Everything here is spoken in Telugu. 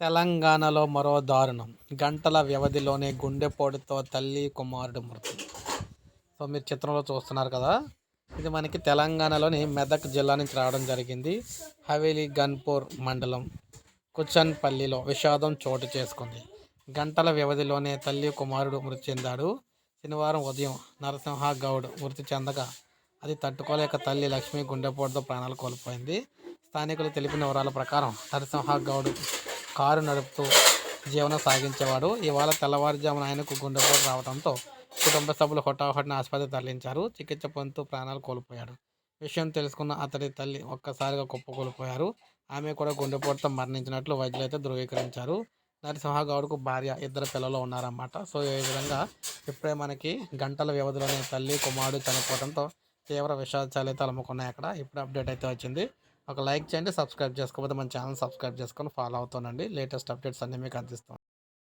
తెలంగాణలో మరో దారుణం. గంటల వ్యవధిలోనే గుండెపోటుతో తల్లి కుమారుడు మృతి. సో మీరు చిత్రంలో చూస్తున్నారు కదా? ఇది మనకి తెలంగాణలోని మెదక్ జిల్లా నుంచి రావడం జరిగింది. హవేలీ గన్పూర్ మండలం కుచన్పల్లిలో విషాదం చోటు చేసుకుంది. గంటల వ్యవధిలోనే తల్లి కుమారుడు మృతి చెందాడు. శనివారం ఉదయం నరసింహ గౌడ్ మృతి చెందగా అది తట్టుకోలేక తల్లి లక్ష్మి గుండెపోటుతో ప్రాణాలు కోల్పోయింది. స్థానికులు తెలిపిన వివరాల ప్రకారం నరసింహ గౌడ్ కారు నడుపుతూ జీవనం సాగించేవాడు. ఇవాళ తెల్లవారుజామున ఆయనకు గుండెపోటు రావడంతో కుటుంబ సభ్యులు హుటాహుటిన ఆసుపత్రి తరలించారు. చికిత్స పొందుతూ ప్రాణాలు కోల్పోయాడు. విషయం తెలుసుకున్న అతడి తల్లి ఒక్కసారిగా కుప్పకూలిపోయారు ఆమె కూడా గుండెపోటుతో మరణించినట్లు వైద్యులు అయితే ధృవీకరించారు. నరసింహగౌడ్కు భార్య ఇద్దరు పిల్లలు ఉన్నారన్నమాట. సో ఈ విధంగా ఇప్పుడే మనకి గంటల వ్యవధిలోనే తల్లి కుమారుడు చనిపోవడంతో తీవ్ర విషాదాలు అయితే అలుముకున్నాయి అక్కడ. ఇప్పుడు అప్డేట్ అయితే వచ్చింది. ఒక లైక్ చేయండి సబ్స్క్రైబ్ చేసుకోకపోతే మన ఛానల్ సబ్స్క్రైబ్ చేసుకొని ఫాలో అవుతానండి. లేటెస్ట్ అప్డేట్స్ అన్నీ మీకు అందిస్తాం.